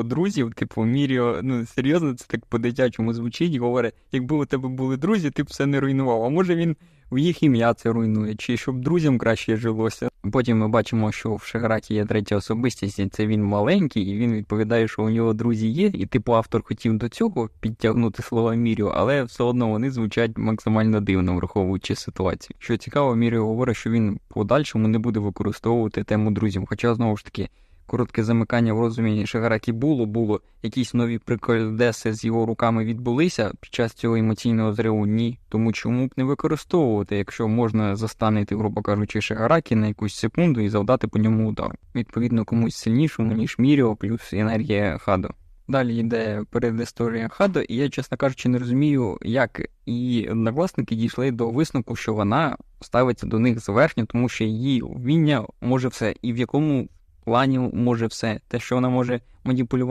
типу, друзів, типу, Міріо, ну серйозно, це так по-дитячому звучить, говорить, якби у тебе були друзі, ти б все не руйнував. А може він в їх ім'я це руйнує, чи щоб друзям краще жилося. Потім ми бачимо, що в Шаграті є третя особистість, і це він маленький, і він відповідає, що у нього друзі є. І типу автор хотів до цього підтягнути слова Міріо, але все одно вони звучать максимально дивно, враховуючи ситуацію. Що цікаво, Міріо говорить, що він подальшому не буде використовувати тему друзів. Хоча знову ж таки. Коротке замикання в розумі Шагаракі було, було якісь нові прикольдеси з його руками відбулися під час цього емоційного зриву. Ні. Тому чому б не використовувати, якщо можна застанити, грубо кажучи, Шагаракі на якусь секунду і завдати по ньому удар. Відповідно, комусь сильнішому, ніж Міріо, плюс енергія Хадо. Далі йде передісторія Хадо, і я, чесно кажучи, не розумію, як і однокласники дійшли до висновку, що вона ставиться до них зверхньо, тому що її вміння може все, і в якому плані може все. Те, що вона може маніпулювати.